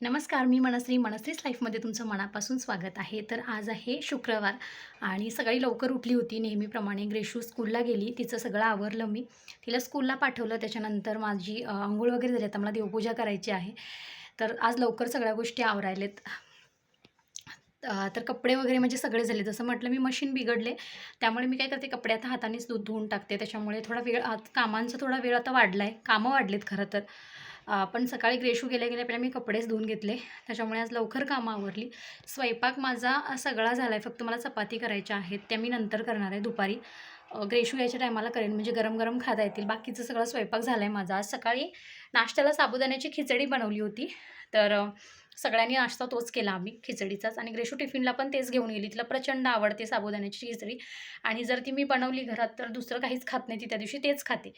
नमस्कार मी मनश्री. मनश्रीच लाईफमध्ये तुमचं मनापासून स्वागत आहे. तर आज आहे शुक्रवार आणि सकाळी लवकर उठली होती. नेहमीप्रमाणे ग्रेशू स्कूलला गेली. तिचं सगळं आवरलं मी. तिला स्कूलला पाठवलं. त्याच्यानंतर माझी आंघोळ वगैरे झाली. आता मला देवपूजा करायची आहे. तर आज लवकर सगळ्या गोष्टी आवरायलेत. तर कपडे वगैरे म्हणजे सगळे झाले. जसं म्हटलं मी मशीन बिघडले. त्यामुळे मी काय करते? कपडे आता हातानेच दूध धुवून टाकते. त्याच्यामुळे थोडा वेळ आत कामांचा थोडा वेळ आता वाढला आहे कामं वाढलेत खरं तर. पण सकाळी ग्रेशू गेल्या गेल्या पहिल्या मी कपडेच धुवून घेतले. त्याच्यामुळे आज लवकर कामं आवरली. स्वयंपाक माझा सगळा झाला आहे फक्त मला चपाती करायच्या आहेत. त्या मी नंतर करणार आहे दुपारी. ग्रेशू यायच्या टायमाला करेन. म्हणजे गरम गरम खाता येतील. बाकीचं सगळा स्वयंपाक झाला आहे माझा. आज सकाळी नाश्त्याला साबुदाण्याची खिचडी बनवली होती. तर सगळ्यांनी नाश्ता तोच केला आम्ही खिचडीचाच. आणि ग्रेशू टिफिनला पण तेच घेऊन गेली. तिला प्रचंड आवडते साबुदाण्याची खिचडी. आणि जर ती मी बनवली घरात तर दुसरं काहीच खात नाही ती त्या दिवशी तेच खाते.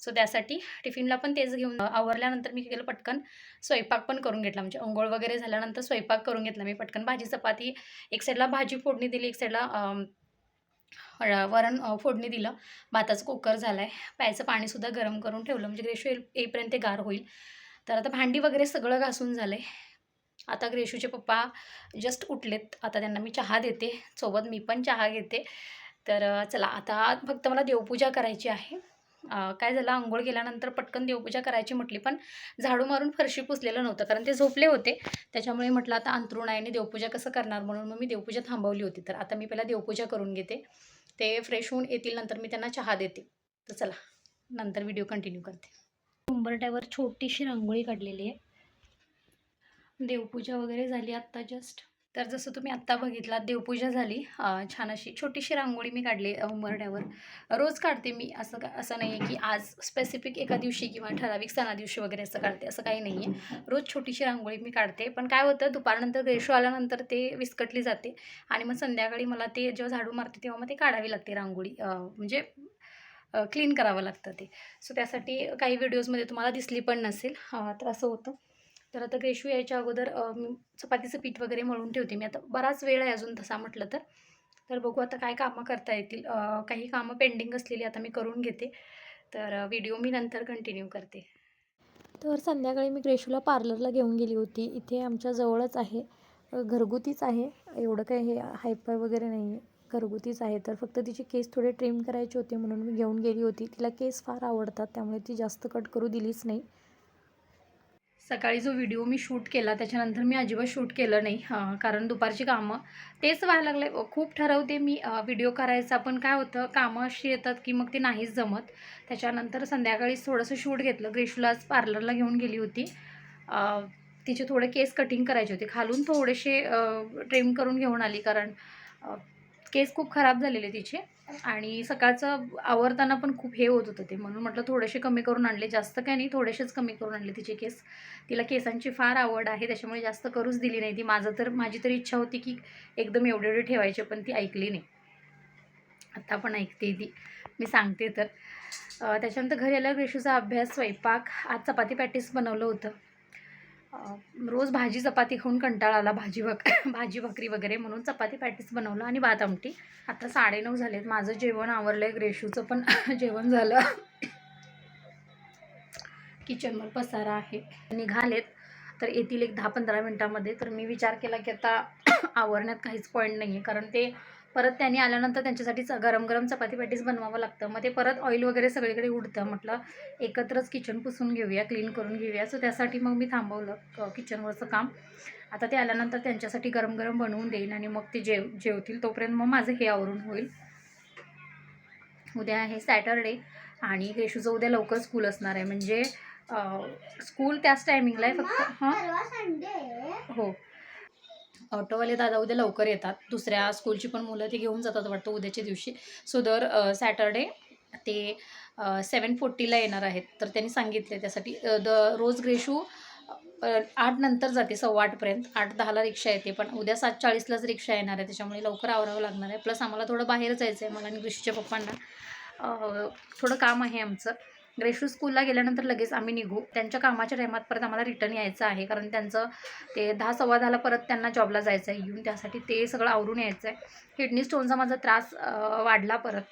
सो त्यासाठी टिफिनला पण तेच घेऊन आवरल्यानंतर मी केलं पटकन स्वयंपाक पण करून घेतला. म्हणजे अंघोळ वगैरे झाल्यानंतर स्वयंपाक करून घेतला मी पटकन. भाजी चपाती एक साईडला भाजी फोडणी दिली एक साईडला वरण फोडणी दिलं. भाताचं कुकर झालं आहे प्यायचं पाणीसुद्धा गरम करून ठेवलं. म्हणजे ग्रेशू येईपर्यंत ते गार होईल. तर आता भांडी वगैरे सगळं घासून झालं आहे आता ग्रेशूचे पप्पा जस्ट उठलेत. आता त्यांना मी चहा देते. सोबत मी पण चहा घेते. तर चला आता फक्त मला देवपूजा करायची आहे. काय झालं? आंघोळ केल्यानंतर पटकन देवपूजा करायची म्हटली पण झाडू मारून फरशी पुसलेलं नव्हतं कारण ते झोपले होते. त्याच्यामुळे म्हटलं आता अंथरूण आहे आणि देवपूजा कसं करणार? म्हणून मग मी देवपूजा थांबवली होती. तर आता मी पहिला देवपूजा करून घेते. ते फ्रेश होऊन येतील नंतर मी त्यांना चहा देते. तर चला नंतर व्हिडिओ कंटिन्यू करते. उंबरट्यावर छोटीशी रांगोळी काढलेली आहे. देवपूजा वगैरे झाली आत्ता जस्ट तर जसं तुम्ही आत्ता बघितलात देवपूजा झाली. छान अशी छोटीशी रांगोळी मी काढली उंबरड्यावर रोज काढते मी असं का असं नाही आहे की आज स्पेसिफिक एका दिवशी किंवा ठराविक सणा दिवशी वगैरे असं काढते असं काही नाही आहे रोज छोटीशी रांगोळी मी काढते. पण काय होतं दुपारनंतर ग्रेशो आल्यानंतर ते विस्कटली जाते. आणि मग संध्याकाळी मला ते जेव्हा झाडू मारते तेव्हा मग ते काढावी लागते रांगोळी. म्हणजे क्लीन करावं लागतं ते. सो त्यासाठी काही व्हिडिओजमध्ये तुम्हाला दिसली पण नसेल. तर असं होतं. तर आता ग्रेशू यायच्या अगोदर चपातीचं पीठ वगैरे मळून ठेवते. मी आता बराच वेळ आहे अजून तसा म्हटलं तर. तर बघू आता काय कामं करता येतील. काही कामं पेंडिंग असलेली आता मी करून घेते. तर व्हिडिओ मी नंतर कंटिन्यू करते. तर संध्याकाळी मी ग्रेशूला पार्लरला घेऊन गेली होती. इथे आमच्या जवळच आहे. घरगुतीच आहे. एवढं काय हे हायफाय वगैरे नाही आहे. घरगुतीच आहे. तर फक्त तिचे केस थोडे ट्रिम करायचे होते म्हणून मी घेऊन गेली होती. तिला केस फार आवडतात. त्यामुळे ती जास्त कट करू दिलीच नाही. सकाळी जो व्हिडिओ मी शूट केला त्याच्यानंतर मी अजिबात शूट केलं नाही. कारण दुपारची कामं. तेच व्हायला लागले खूप ठरवते मी व्हिडिओ करायचा. पण काय होतं कामं अशी येतात की मग ते नाहीच जमत. त्याच्यानंतर संध्याकाळीच थोडंसं शूट घेतलं. ग्रेशुलाच पार्लरला घेऊन गेली होती. तिचे थोडे केस कटिंग करायचे होते. खालून थोडेसे ट्रिम करून घेऊन आली. कारण केस खूप खराब झालेले तिचे. आणि सकाळचं आवरताना पण खूप हे होत होतं ते. म्हणून म्हटलं थोडेसे कमी करून आणले. जास्त काय नाही थोडेसेच कमी करून आणले तिचे केस. तिला केसांची फार आवड आहे त्याच्यामुळे जास्त करूच दिली नाही ती. माझं तर माझी तर इच्छा होती की एकदम एवढे एवढे ठेवायचे पण ती ऐकली नाही. आत्ता पण ऐकते ती. मी सांगते तर. त्याच्यानंतर घरी आल्यावर रेशूचा अभ्यास स्वयंपाक आज चपाती पॅटीस बनवलं होतं. रोज भाजी चपाती खाऊन कंटाळा आला भाजी भाक भाजी भाकरी वगैरे म्हणून चपाती पॅटीस बनवलं आणि भात आमटी. आता साडेनऊ झालेत माझं जेवण आवरलं आहे ग्रेशूचं पण जेवण झालं. किचनवर पसारा आहे. निघालेत तर येतील एक दहा पंधरा मिनटामध्ये. तर मी विचार केला की आता आवरण्यात काहीच पॉईंट नाही आहे कारण ते परत त्यांनी आल्यानंतर त्यांच्यासाठी गरम गरम चपाती पॅटीस बनवावं लागतं. मग ते परत ऑइल वगैरे सगळीकडे उडतं. म्हटलं एकत्रच किचन पुसून घेऊया क्लीन करून घेऊया. सो त्यासाठी मग मी थांबवलं किचनवरचं काम. आता ते आल्यानंतर त्यांच्यासाठी गरम गरम बनवून देईन आणि मग ते जेव जेवतील. तोपर्यंत मग माझं हे आवरून होईल. उद्या आहे सॅटरडे आणि ग्रेशूचं उद्या लवकर स्कूल असणार आहे. म्हणजे स्कूल त्याच टायमिंगला आहे फक्त. हां? हो. ऑटोवाले दादा उद्या लवकर येतात. दुसऱ्या स्कूलची पण मुलं ते घेऊन जातात वाटतं उद्याच्या दिवशी. सो दर सॅटरडे ते सेवन फोर्टीला येणार आहेत. तर त्यांनी सांगितले त्यासाठी. द रोज ग्रेशू आठ नंतर जाते सव्वा आठपर्यंत आठ दहाला रिक्षा येते पण उद्या सात चाळीसलाच रिक्षा येणार आहे. त्याच्यामुळे लवकर आवरावं लागणार आहे. प्लस आम्हाला थोडं बाहेर जायचं आहे मला आणि ग्रेशूच्या पप्पांना. थोडं काम आहे आमचं. ग्रेशू स्कूलला गेल्यानंतर लगेच आम्ही निघू. त्यांच्या कामाच्या टायमात परत आम्हाला रिटर्न यायचं आहे. कारण त्यांचं ते दहा सव्वा दहाला परत त्यांना जॉबला जायचं आहे. येऊन त्यासाठी ते सगळं आवरून यायचं आहे. किडनी स्टोनचा माझा त्रास वाढला परत.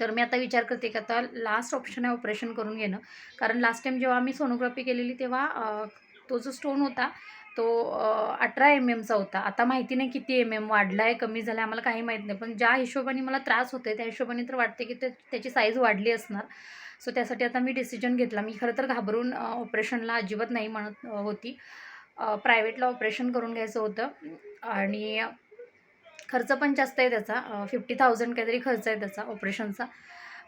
तर मी आता विचार करते की आता लास्ट ऑप्शन आहे ऑपरेशन करून घेणं. कारण लास्ट टाईम जेव्हा मी सोनोग्राफी केलेली तेव्हा तो जो स्टोन होता तो अठरा एम एमचा होता. आता माहिती नाही किती एम एम वाढला आहे कमी झाला आहे आम्हाला काही माहीत नाही. पण ज्या हिशोबाने मला त्रास होते त्या हिशोबाने तर वाटते की ते त्याची साईज वाढली असणार. सो त्यासाठी आता मी डिसिजन घेतला. मी खरं तर घाबरून ऑपरेशनला अजिबात नाही म्हणत होती. प्रायव्हेटला ऑपरेशन करून घ्यायचं होतं. आणि खर्च पण जास्त आहे त्याचा. फिफ्टी थाउजंड काहीतरी खर्च आहे त्याचा ऑपरेशनचा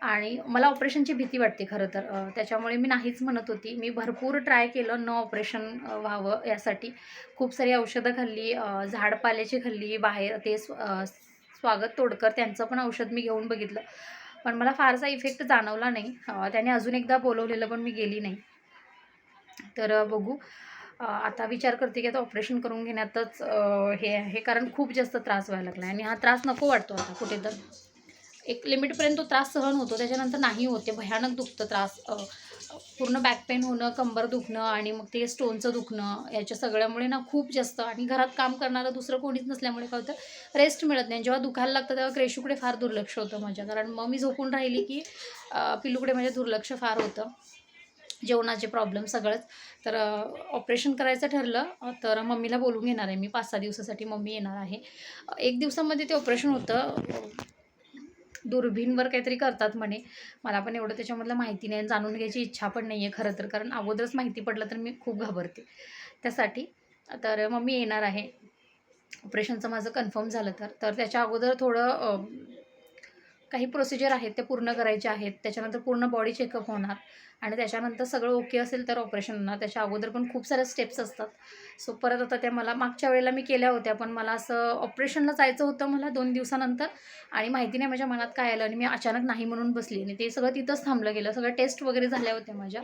आणि मला ऑपरेशनची भीती वाटते खरं तर. त्याच्यामुळे मी नाहीच म्हणत होती. मी भरपूर ट्राय केलं न ऑपरेशन व्हावं यासाठी. खूप सारी औषधं खाल्ली झाडपाल्याची खाल्ली बाहेर ते स्व स्वागत तोडकर त्यांचं पण औषध मी घेऊन बघितलं. पण मला फारसा इफेक्ट जाणवला नाही. त्याने अजून एकदा बोलवलेलं पण मी गेली नाही. तर बघू. आता विचार करते की आता ऑपरेशन करून घेण्यातच हे आहे. कारण खूप जास्त त्रास व्हायला लागला आहे आणि हा त्रास नको वाटतो आता कुठे तर एक लिमिटपर्यंत तो त्रास सहन होतो त्याच्यानंतर नाही होते भयानक दुखतं त्रास पूर्ण बॅक पेन होणं कंबर दुखणं आणि मग ते स्टोनचं दुखणं याच्या सगळ्यामुळे ना खूप जास्त आणि घरात काम करणारं दुसरं कोणीच नसल्यामुळे काय होतं रेस्ट मिळत नाही. जेव्हा दुखायला लागतं तेव्हा क्रेशूकडे फार दुर्लक्ष होतं माझ्या. कारण मग मी झोपून राहिली की पिल्लूकडे माझ्या दुर्लक्ष फार होतं. जेवणाचे प्रॉब्लेम सगळंच. तर ऑपरेशन करायचं ठरलं तर मम्मीला बोलून घेणार आहे मी. पाच सहा दिवसासाठी मम्मी येणार आहे. एक दिवसामध्ये ते ऑपरेशन होतं. अ, दुर्बीणवर काहीतरी करतात म्हणे. मला पण एवढं त्याच्यामधलं माहिती नाही आणि जाणून घ्यायची इच्छा पण नाही आहे खरं तर कारण अगोदरच माहिती पडलं तर मी खूप घाबरते. त्यासाठी तर मग मी येणार आहे. ऑपरेशनचं माझं कन्फर्म झालं तर तर त्याच्या अगोदर थोडं काही प्रोसिजर आहेत ते पूर्ण करायचे आहेत. त्याच्यानंतर पूर्ण बॉडी चेकअप होणार. आणि त्याच्यानंतर सगळं ओके असेल तर ऑपरेशन होणार. त्याच्या अगोदर पण खूप साऱ्या स्टेप्स असतात. सो परत आता त्या मला मागच्या वेळेला मी केल्या होत्या पण मला असं ऑपरेशनला जायचं होतं मला दोन दिवसानंतर. आणि माहिती नाही माझ्या मनात काय आलं आणि मी अचानक नाही म्हणून बसली. आणि ते सगळं तिथंच थांबलं गेलं. सगळं टेस्ट वगैरे झाल्या होत्या माझ्या.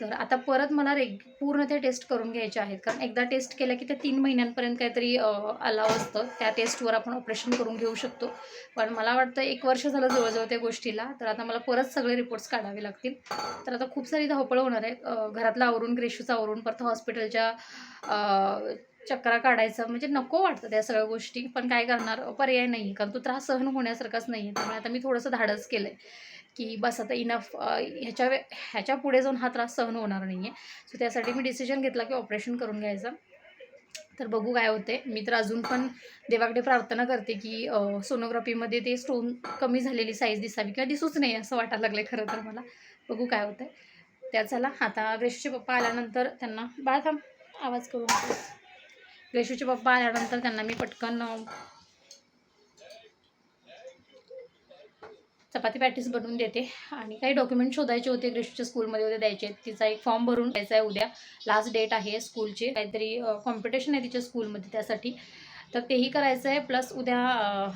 तर आता परत मला रेग पूर्ण ते टेस्ट करून घ्यायचे आहेत. कारण एकदा टेस्ट केल्या की ते तीन महिन्यांपर्यंत काहीतरी अलाव असतं. त्या टेस्टवर आपण ऑपरेशन करून घेऊ शकतो. पण मला वाटतं एक वर्ष झालं जवळजवळ त्या गोष्टीला. तर आता मला परत सगळे रिपोर्ट्स काढावे लागतील. तर आता खूप सारी धावपळ होणार आहे. घरातलं आवरून ग्रेशूचं आवरून परत हॉस्पिटलच्या चक्रा काढायचं. म्हणजे नको वाटतं त्या सगळ्या गोष्टी. पण काय करणार? पर्याय नाही. कारण तो त्रास सहन होण्यासारखाच नाही आहे त्यामुळे आता मी थोडंसं धाडस केलं आहे की बस आता इनफ ह्याच्या वे ह्याच्या पुढे जाऊन हा त्रास सहन होणार नाही आहे सो त्यासाठी मी डिसिजन घेतला की ऑपरेशन करून घ्यायचं. तर बघू काय होते मी तर अजून पण देवाकडे प्रार्थना करते की सोनोग्राफीमध्ये ते स्टोन कमी झालेली साईज दिसावी किंवा दिसूच नाही असं वाटायला लागलं खरं तर मला. बघू काय होतं त्या चला आता ग्रेशूचे पप्पा आल्यानंतर त्यांना बाळ थांब आवाज करू नकोस. ग्रेशूचे पप्पा आल्यानंतर त्यांना मी पटकन चपाती पॅटीस बनवून देते. आणि काही डॉक्युमेंट शोधायचे होते ग्रेशूच्या स्कूलमध्ये उद्या द्यायचे. आहेत. तिचा एक फॉर्म भरून द्यायचा आहे उद्या. लास्ट डेट आहे स्कूलची काहीतरी कॉम्पिटिशन आहे तिच्या स्कूलमध्ये त्यासाठी. तर तेही करायचं आहे. प्लस उद्या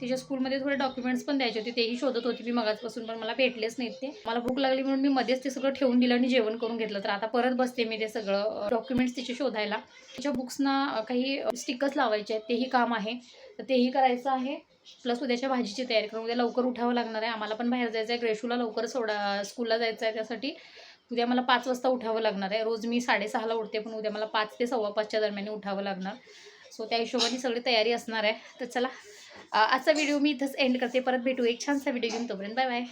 तिच्या स्कूलमध्ये थोडे डॉक्युमेंट्स पण द्यायचे होते. तेही शोधत होती मी मगाचपासून पण मला भेटलेच नाहीत ते. मला भूक लागली म्हणून मी मध्येच ते सगळं ठेवून दिलं आणि जेवण करून घेतलं. तर आता परत बसते मी ते सगळं डॉक्युमेंट्स तिचे शोधायला. तिच्या बुक्सना काही स्टिकर्स लावायचे आहेत. तेही काम आहे. तर तेही करायचं आहे. प्लस उद्याच्या भाजीची तयारी करून उद्या लवकर उठावं लागणार आहे. आम्हाला पण बाहेर जायचं आहे ग्रेशूला लवकर सोडा स्कूलला जायचं आहे त्यासाठी. उद्या मला पाच वाजता उठावं लागणार आहे. रोज मी साडेसहाला उठते पण उद्या मला पाच ते सव्वा पाचच्या दरम्यान उठावं लागणार. सो त्या हिशोबाने सगळी तयारी असणार आहे. तर चला आजचा व्हिडिओ मी इथंच एंड करते. परत भेटू एक छानसा व्हिडिओ घेऊन तोपर्यंत. Bye bye